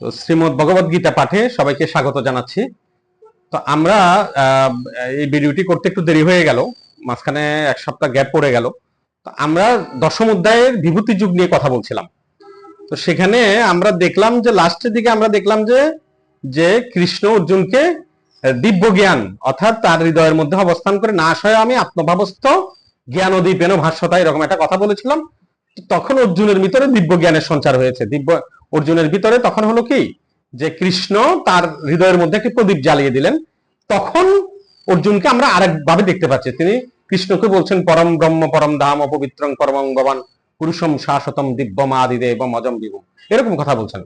তো শ্রীমদ ভগবদ গীতা পাঠে সবাইকে স্বাগত জানাচ্ছি। তো আমরা এই ভিডিওটি করতে একটু দেরি হয়ে গেল, মাঝখানে এক সপ্তাহ গ্যাপ পড়ে গেল। তো আমরা দশম অধ্যায়ের বিভূতি যুগ নিয়ে কথা বলছিলাম। তো সেখানে আমরা দেখলাম যে, লাস্টের দিকে আমরা দেখলাম যে যে কৃষ্ণ অর্জুনকে দিব্য জ্ঞান অর্থাৎ তার হৃদয়ের মধ্যে অবস্থান করে, না সয় আমি, আত্মভাবস্থ জ্ঞান অদীপেন ভাষ্যতা এরকম একটা কথা বলেছিলাম। তখন অর্জুনের ভিতরে দিব্য জ্ঞানের সঞ্চার হয়েছে। দিব্য অর্জুনের ভিতরে তখন হলো কি? যে কৃষ্ণ তার হৃদয়ের মধ্যে একটি প্রদীপ জ্বালিয়ে দিলেন। তখন অর্জুনকে আমরা আরেকভাবে দেখতে পাচ্ছি। তিনি কৃষ্ণকে বলছেন, পরম ব্রহ্ম, পরম ধাম অপবিত্রং পরমঙ্গবান পুরুষম শাশ্বতম দিব্যম আদিদে এবং অজম বিভু এরকম কথা বলছেন।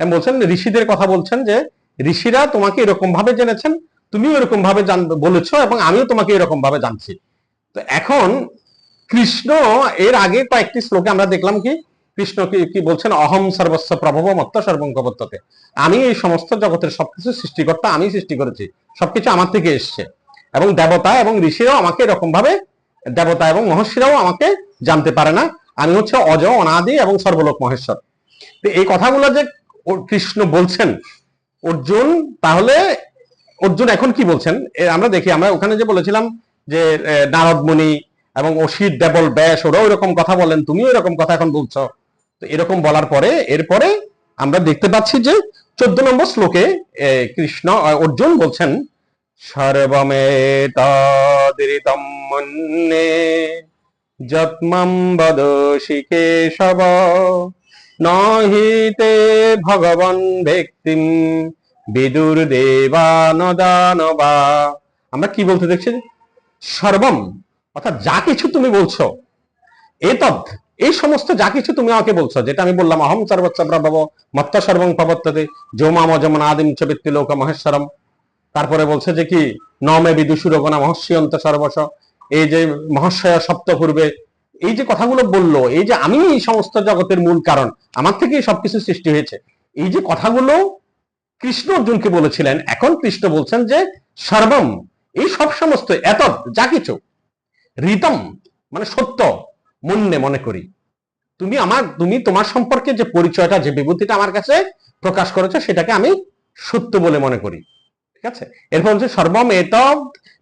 বলছেন, ঋষিদের কথা বলছেন যে, ঋষিরা তোমাকে এরকম ভাবে জেনেছেন, তুমিও এরকম ভাবে বলেছ এবং আমিও তোমাকে এরকম ভাবে জানছি। তো এখন কৃষ্ণ এর আগে কয়েকটি শ্লোকে আমরা দেখলাম কি কৃষ্ণ কি বলছেন? অহম সর্বস্ব প্রভব মত্ত সর্বঙ্কবত্ততে আমি এই সমস্ত জগতের সবকিছু সৃষ্টিকর্তা আমি সৃষ্টি করেছি। সবকিছু আমার থেকে এসছে। এবং দেবতা এবং ঋষিরাও আমাকে এরকম ভাবে দেবতা এবং মহর্ষিরাও আমাকে জানতে পারে না। আমি হচ্ছে অজ অনাদি এবং সর্বলোক মহেশ্বর। তো এই কথাগুলো যে কৃষ্ণ বলছেন অর্জুন তাহলে অর্জুন এখন কি বলছেন? আমরা দেখি আমরা ওখানে যে বলেছিলাম যে এ, নারদ মুনি এবং অসিত দেবল ব্যাস ওরাও এরকম কথা বলেন তুমিও এরকম কথা এখন বলছো। এরকম বলার পরে, এরপরে আমরা দেখতে পাচ্ছি যে চোদ্দ নম্বর শ্লোকে কৃষ্ণ অর্জুন বলছেন সর্বমে মন্যে যৎমম বদসি কেশব নহিতে ভগবান ব্যক্তিম বিদুর দেবানদানবা আমরা কি বলতে দেখছি? সর্বম, অর্থাৎ যা কিছু তুমি বলছো এতদ এই সমস্ত যা কিছু তুমি আমাকে বলছো, যেটা আমি বললাম অহম সর্বচ্চ প্রভব মত্ত সর্বং প্রবর্ততে যৌমাম যমন আদিম চ বৃত্তি লোক মহেশ্বরম। তারপরে বলছে যে কি নমে বিদুষুরগণা মহস্যন্ত সর্বস এই যে মহাশয় সপ্তপূর্বে এই যে কথাগুলো বলল, এই যে আমি এই সমস্ত জগতের মূল কারণ, আমার থেকেই সবকিছু সৃষ্টি হয়েছে। এই যে কথাগুলো কৃষ্ণ অর্জুনকে বলেছিলেন, এখন কৃষ্ণ বলছেন যে সর্বম, এই সব সমস্ত এত যা কিছু ঋতম মানে সত্য মন্যে মনে করি। তুমি আমার, তুমি তোমার সম্পর্কে যে পরিচয়টা, যে বিভূতিটা আমার কাছে প্রকাশ করেছ, সেটাকে আমি সত্য বলে মনে করি। ঠিক আছে? এরপর হচ্ছে সর্বম এত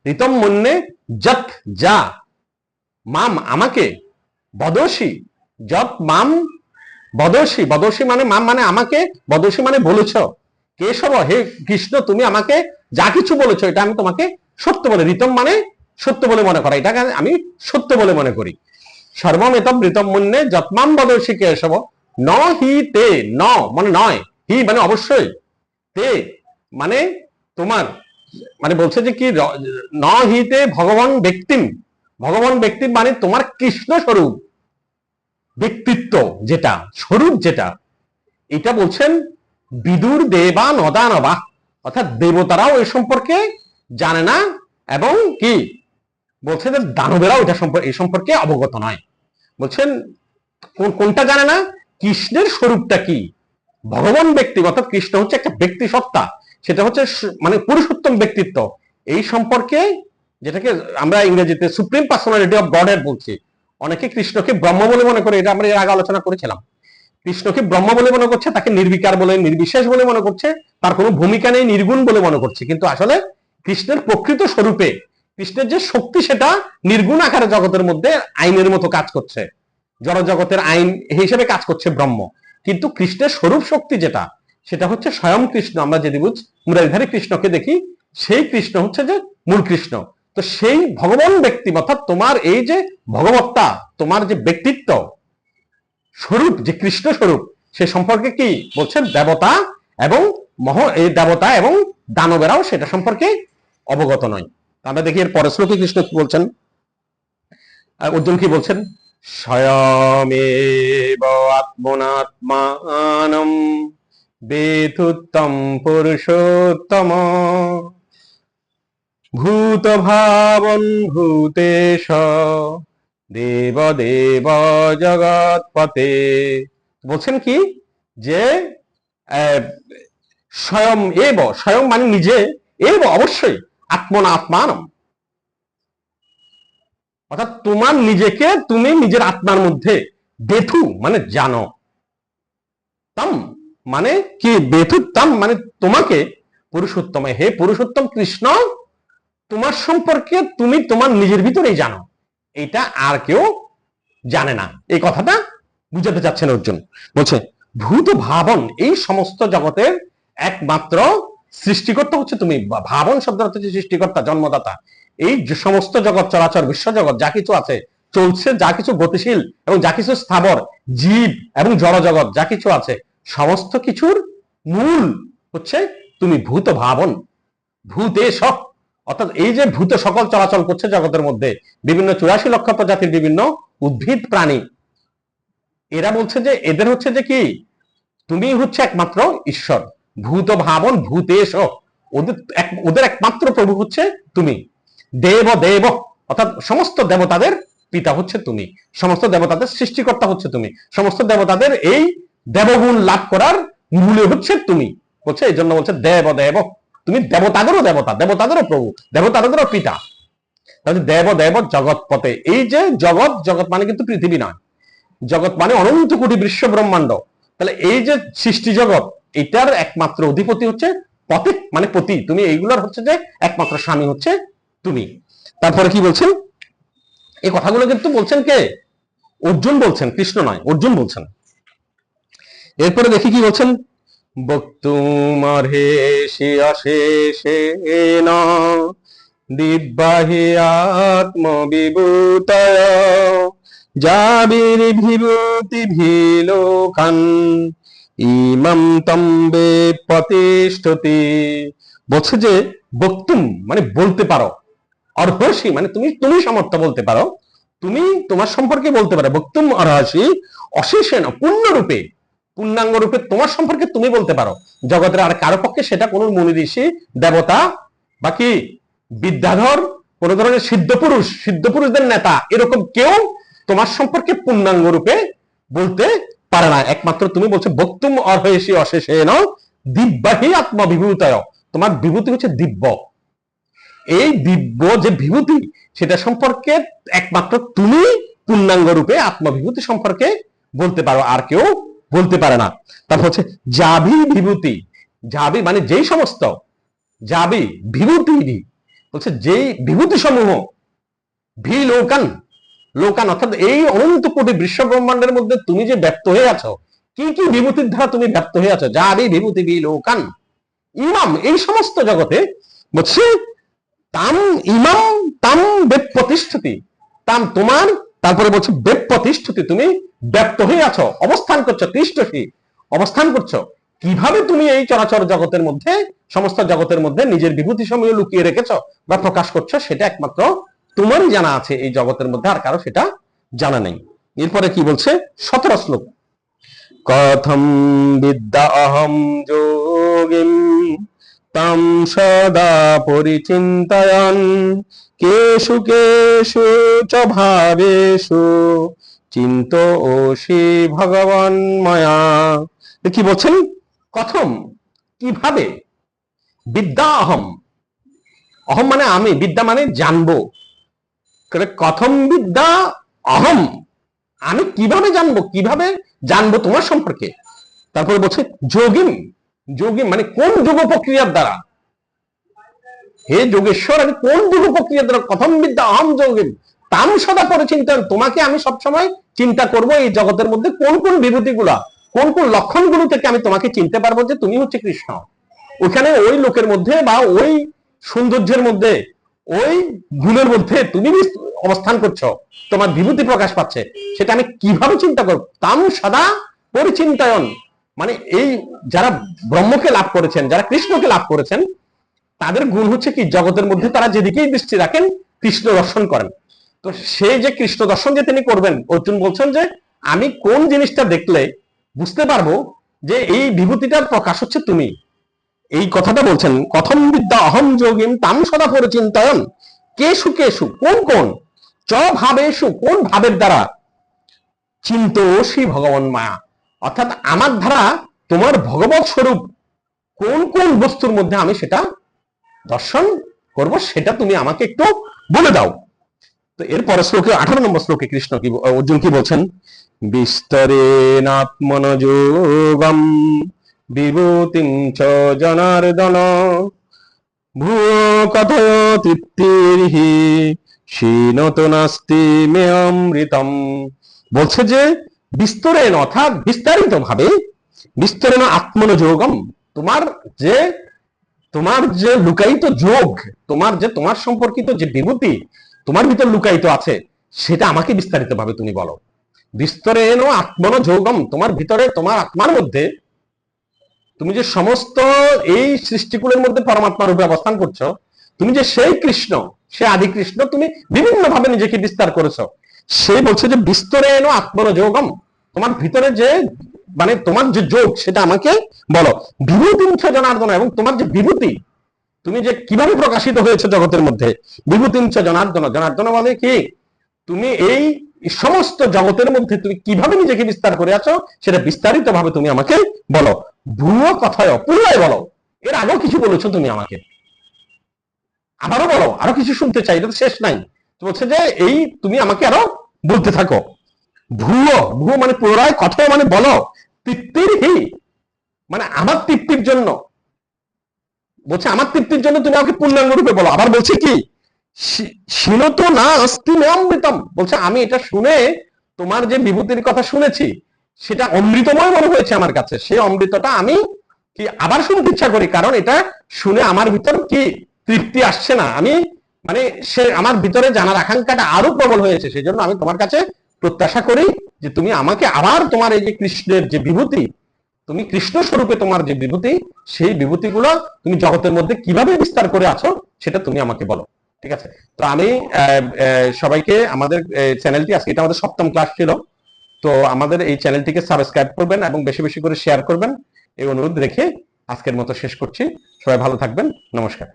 ঋতম মন্যে যত যা। মাম আমাকে বদসী যত মাম বদসী বদসী মানে মাম মানে আমাকে বদসী মানে বলেছ। কেশব, হে কৃষ্ণ, তুমি আমাকে যা কিছু বলেছ, এটা আমি তোমাকে সত্য বলে ঋতম মানে সত্য বলে মনে করা। এটাকে আমি সত্য বলে মনে করি। সর্বমেতম ঋতম মুন্নে যৎমাম বদর্শী কেশব। ন হি তে, ন মানে নয়, হি মানে অবশ্যই। তে মানে তোমার মানে বলছে যে কি ন হিতে ভগবান ব্যক্তিম। ভগবান ব্যক্তি মানে তোমার কৃষ্ণ স্বরূপ, ব্যক্তিত্ব যেটা, স্বরূপ যেটা। এটা বলছেন বিদুর দেবা নদানবা অর্থাৎ দেবতারাও এই সম্পর্কে জানে না, এবং কি? বলছে যে দানবেরাও এটা সম্পর্কে এই সম্পর্কে অবগত নয়। বলছেন কোনটা জানে না? কৃষ্ণের স্বরূপটা কি? ভগবান ব্যক্তি, অর্থাৎ কৃষ্ণ হচ্ছে একটা ব্যক্তি সত্তা। সেটা হচ্ছে মানে পুরুষোত্তম ব্যক্তিত্ব। এই সম্পর্কে যেটাকে আমরা ইংরেজিতে সুপ্রিম পার্সোনালিটি অফ গডের বলছি, অনেকে কৃষ্ণকে ব্রহ্ম বলে মনে করে, এটা আমরা এর আগে আলোচনা করেছিলাম। কৃষ্ণকে ব্রহ্ম বলে মনে করছে, তাকে নির্বিকার বলে, নির্বিশেষ বলে মনে করছে, তার কোনো ভূমিকা নেই, নির্গুণ বলে মনে করছে। কিন্তু আসলে কৃষ্ণের প্রকৃত স্বরূপে কৃষ্ণের যে শক্তি সেটা নির্গুণ আকারে জগতের মধ্যে আইনের মতো কাজ করছে। জড় জগতের আইন হিসেবে কাজ করছে ব্রহ্ম। কিন্তু কৃষ্ণের স্বরূপ শক্তি যেটা, সেটা হচ্ছে স্বয়ং কৃষ্ণ। আমরা যদি বুঝ, মুরারিধারী কৃষ্ণকে দেখি, সেই কৃষ্ণ হচ্ছে যে মূল কৃষ্ণ। তো সেই ভগবান ব্যক্তি, অর্থাৎ তোমার এই যে ভগবত্তা, তোমার যে ব্যক্তিত্ব, স্বরূপ, যে কৃষ্ণ স্বরূপ, সে সম্পর্কে কি বলছেন? দেবতা এবং মহ, এই দেবতা এবং দানবেরাও সেটা সম্পর্কে অবগত নয়। আমরা দেখি এর পরের শ্লোকে কৃষ্ণ কি বলছেন? অর্জুন কি বলছেন? স্বয়মেব আত্মনাত্মানম বেথুত্তম পুরুষোত্তম ভূত ভাবন ভূতেশ দেব দেব জগৎপতে। বলছেন কি? যে স্বয়ং এব, স্বয়ং মানে নিজে, এব অবশ্যই। আত্মনা আত্মানম অর্থাৎ তোমার নিজেকে তুমি নিজের আত্মার মধ্যে বেথু মানে জানো। তম মানে কি? বেতুত্তম মানে তোমাকে, পুরুষোত্তম। হে পুরুষোত্তম কৃষ্ণ, তোমার সম্পর্কে তুমি তোমার নিজের ভিতরেই জানো। এটা আর কেউ জানে না। এই কথাটা বুঝাতে চাচ্ছেন অর্জুন। বলছে, ভূত, ভাবন, এই সমস্ত জগতের একমাত্র সৃষ্টিকর্তা হচ্ছে তুমি ভাবন শব্দ হচ্ছে সৃষ্টিকর্তা, জন্মদাতা। এই যে সমস্ত জগৎ চরাচর বিশ্বজগৎ, যা কিছু আছে, চলছে, যা কিছু গতিশীল এবং যা কিছু স্থাবর, জীব এবং জড় জগৎ যা কিছু আছে, সমস্ত কিছুর মূল হচ্ছে তুমি ভূত ভাবন। ভূতে সব। অর্থাৎ এই যে ভূত সকল চলাচল করছে জগতের মধ্যে, বিভিন্ন চুরাশি লক্ষ প্রজাতির বিভিন্ন উদ্ভিদ প্রাণী, এরা বলছে যে, এদের হচ্ছে যে কি? তুমি হচ্ছে একমাত্র ঈশ্বর। ভূত ভাবন ভূতেশ। ওদের ওদের একমাত্র প্রভু হচ্ছে তুমি। দেব দেব অর্থাৎ সমস্ত দেবতাদের পিতা হচ্ছে তুমি। সমস্ত দেবতাদের সৃষ্টিকর্তা হচ্ছে তুমি। সমস্ত দেবতাদের এই দেবগুণ লাভ করার মূলে হচ্ছে তুমি। বলছে এই জন্য বলছে দেব দেব তুমি দেবতাদেরও দেবতা, দেবতাদেরও প্রভু, দেবতাদেরও পিতা। তাহলে দেব দেব জগৎ পথে এই যে জগৎ জগৎ মানে কিন্তু পৃথিবী নয়। জগৎ মানে অনন্ত কোটি বিশ্ব ব্রহ্মাণ্ড তাহলে এই যে সৃষ্টি জগৎ এটার একমাত্র অধিপতি হচ্ছে পথে মানে পতি। তুমি এইগুলোর হচ্ছে যে একমাত্র স্বামী হচ্ছে তুমি। তারপরে কি বলছেন? এই কথাগুলো কিন্তু বলছেন কে? অর্জুন বলছেন, কৃষ্ণ নয়, অর্জুন বলছেন। এরপরে দেখি কি বলছেন? বক্তুমর্হেষি অশেষে না, দিব্যাহি আত্মবিভূতয় জাবির্ভিভূতি ভিলোকান। ইমাম তম্বে প্রতিষ্ঠতি। বলছে যে, বক্তুম মানে বলতে পারো। অর্হসী মানে তুমি তুমি সমর্থ বলতে পারো। তুমি তোমার সম্পর্কে বলতে পারো। বক্তুম অর্হসী, অশেষেন পূর্ণরূপে পূর্ণাঙ্গ রূপে তোমার সম্পর্কে তুমি বলতে পারো। জগতের আর কারও পক্ষে সেটা কোন মুনি ঋষি, দেবতা বা কি? বিদ্যাধর, কোন ধরনের সিদ্ধ পুরুষ, সিদ্ধ পুরুষদের নেতা, এরকম কেউ তোমার সম্পর্কে পূর্ণাঙ্গ রূপে বলতে পারে না। একমাত্র তুমি বলছো বক্তুম অর্হসী অশেষে ন দিব্যাহী আত্মবিভূতয়। তোমার বিভূতি হচ্ছে দিব্য। এই দিব্য যে বিভূতি, সেটা সম্পর্কে একমাত্র তুমি পূর্ণাঙ্গ রূপে আত্মবিভূতি সম্পর্কে বলতে পারো, আর কেউ বলতে পারে না। তারপর হচ্ছে জাবি বিভূতি। জাবি মানে যেই সমস্ত, জাবি বিভূতি বলছে যেই বিভূতি সমূহ ভি লোকান লোকান, অর্থাৎ এই অনন্ত কোটি বিশ্ব ব্রহ্মাণ্ডের মধ্যে তুমি যে ব্যক্ত হয়ে আছো, কি কি বিভূতির দ্বারা তুমি ব্যক্ত হয়ে আছো? জাবি বিভূতি ভি লোকান। ইমাম, এই সমস্ত জগতে বলছে, তাম ইমাম, তাম বেদ প্রতিষ্ঠিতি। তাম তোমার, তারপরে বলছে বেদ প্রতিষ্ঠিতি, তুমি ব্যক্ত হয়ে আছো, অবস্থান করছ কৃষ্টসী অবস্থান করছ। কীভাবে তুমি এই চরাচর জগতের মধ্যে, সমস্ত জগতের মধ্যে নিজের বিভূতি সময় লুকিয়ে রেখেছো বা প্রকাশ করছ, সেটা একমাত্র তোমারই জানা আছে এই জগতের মধ্যে আর কারও সেটা জানা নেই। এরপরে কি বলছে? সতেরো শ্লোক। কথম বিদ্যা অহম যোগিম, তাম সদা পরিচিন্তয়ন। কেষু কেষু চ ভাবেষু, চিন্ত ওষি ভগবান মায়া। কি বলছেন? কথম কীভাবে? বিদ্যা অহম। অহম মানে আমি, বিদ্যা মানে জানব। কথম বিদ্যা অহম। আমি কীভাবে জানব? কীভাবে জানব তোমার সম্পর্কে? তারপরে বলছে যোগিম যোগী মানে কোন যোগ প্রক্রিয়ার দ্বারা? হে যোগেশ্বর, আমি কোন যোগ প্রক্রিয়ার দ্বারা কথম বিদ্যা অহম যোগিম তাম সদা করে চিন্তন তোমাকে আমি সবসময় চিন্তা করব এই জগতের মধ্যে কোন কোন বিভূতি গুলা কোন কোন লক্ষণগুলো থেকে আমি তোমাকে চিনতে পারব যে তুমি হচ্ছে কৃষ্ণ। ওখানে ওই লোকের মধ্যে বা ওই সৌন্দর্যের মধ্যে ওই গুণের মধ্যে তুমি অবস্থান করছ, তোমার বিভূতি প্রকাশ পাচ্ছে, সেটা আমি কীভাবে চিন্তা করব? তাম সদা পরিচিন্তায়ন। মানে এই যারা ব্রহ্মকে লাভ করেছেন, যারা কৃষ্ণকে লাভ করেছেন, তাদের গুণ হচ্ছে কি? জগতের মধ্যে তারা যেদিকেই দৃষ্টি রাখেন, কৃষ্ণ দর্শন করেন। তো সেই যে কৃষ্ণ দর্শন যে তিনি করবেন, অর্জুন বলছেন যে, আমি কোন জিনিসটা দেখলে বুঝতে পারব যে এই বিভূতিটার প্রকাশ হচ্ছে তুমি। এই কথাটা বলছেন, কথম বিদ্যা অহম যোগিম তাম সদা পরিচিন্তয়ন কেশু কেশু কোন কোন? চ ভাবেশু কোন ভাবের দ্বারা? চিন্ত চিন্তোষী ভগবান মায়া। অর্থাৎ আমার ধারা তোমার ভগবত স্বরূপ কোন কোন বস্তুর মধ্যে আমি সেটা দর্শন করব, সেটা তুমি আমাকে একটু বলে দাও। তো এরপরে শ্লোকে, আঠারো নম্বর শ্লোকে কৃষ্ণ কি, অর্জুন কি বলছেন? বিস্তরে নাত্মনযোগম বিভূতিম চ জনার্দন। ভুয়ো কথয় তৃপ্তির্হি, শীনত নাস্তি মে অমৃতম বলছে যে, বিস্তরেণ অর্থাৎ বিস্তারিত ভাবে বিস্তরেণ আত্মনোযোগম, তোমার যে তোমার যে লুকায়িত যোগ, তোমার যে, তোমার সম্পর্কিত যে বিভূতি, তোমার ভিতর লুকায়িত আছে, সেটা আমাকে বিস্তারিত ভাবে তুমি বলো। বিস্তরেণ আত্মনোযোগম, তোমার ভিতরে, তোমার আত্মার মধ্যে তুমি যে সমস্ত এই সৃষ্টিকুলের মধ্যে পরমাত্মা রূপে অবস্থান করছ, তুমি যে সেই কৃষ্ণ, সে আদি কৃষ্ণ তুমি বিভিন্ন ভাবে নিজেকে বিস্তার করেছ। সে বলছে যে বিস্তরে এনো আত্মনোযোগম। তোমার ভিতরে যে মানে তোমার যে যোগ, সেটা আমাকে বলো। বিভূতি মুখ্য জনার্দন এবং তোমার যে বিভূতি, তুমি যে কীভাবে প্রকাশিত হয়েছে জগতের মধ্যে? বিভূতি মুখ্য জনার্দন। জনার্দন বলে কি? তুমি এই সমস্ত জগতের মধ্যে তুমি কীভাবে নিজেকে বিস্তার করে আছো, সেটা বিস্তারিত ভাবে তুমি আমাকে বলো। ভুয়ো কথায় পুনরায় বলো। এর আগেও কিছু বলেছ তুমি আমাকে। আবারও বলো, আরও কিছু শুনতে চাই, এটা তো শেষ নাই। বলছে যে, এই তুমি আমাকে আরও বলতে থাকো। ভুয়ো ভুয়ো মানে পুনরায় কথা মানে বলো। তৃপ্তির হি মানে আমার তৃপ্তির জন্য। বলছে, আমার তৃপ্তির জন্য তুমি আমাকে পূর্ণাঙ্গ রূপে বলো। আবার বলছে কি শিলত না অস্তি অমৃতম বলছে, আমি এটা শুনে তোমার যে বিভূতির কথা শুনেছি সেটা অমৃতময় মনে হয়েছে আমার কাছে। সেই অমৃতটা আমি কি আবার শুনতে ইচ্ছা করি, কারণ এটা শুনে আমার ভিতর কি তৃপ্তি আসছে না? আমি মানে সে আমার ভিতরে জানার আকাঙ্ক্ষাটা আরও প্রবল হয়েছে সেই জন্য আমি তোমার কাছে প্রত্যাশা করি যে তুমি আমাকে আবার তোমার এই যে কৃষ্ণের যে বিভূতি, তুমি কৃষ্ণ স্বরূপে তোমার যে বিভূতি, সেই বিভূতিগুলো তুমি জগতের মধ্যে কীভাবে বিস্তার করে আছো, সেটা তুমি আমাকে বলো। ঠিক আছে? তো আমি সবাইকে আমাদের চ্যানেলটি আজকে, এটা আমাদের সপ্তম ক্লাস ছিল। তো আমাদের এই চ্যানেলটিকে সাবস্ক্রাইব করবেন এবং বেশি বেশি করে শেয়ার করবেন। এই অনুরোধ রেখে আজকের মতো শেষ করছি। সবাই ভালো থাকবেন। নমস্কার।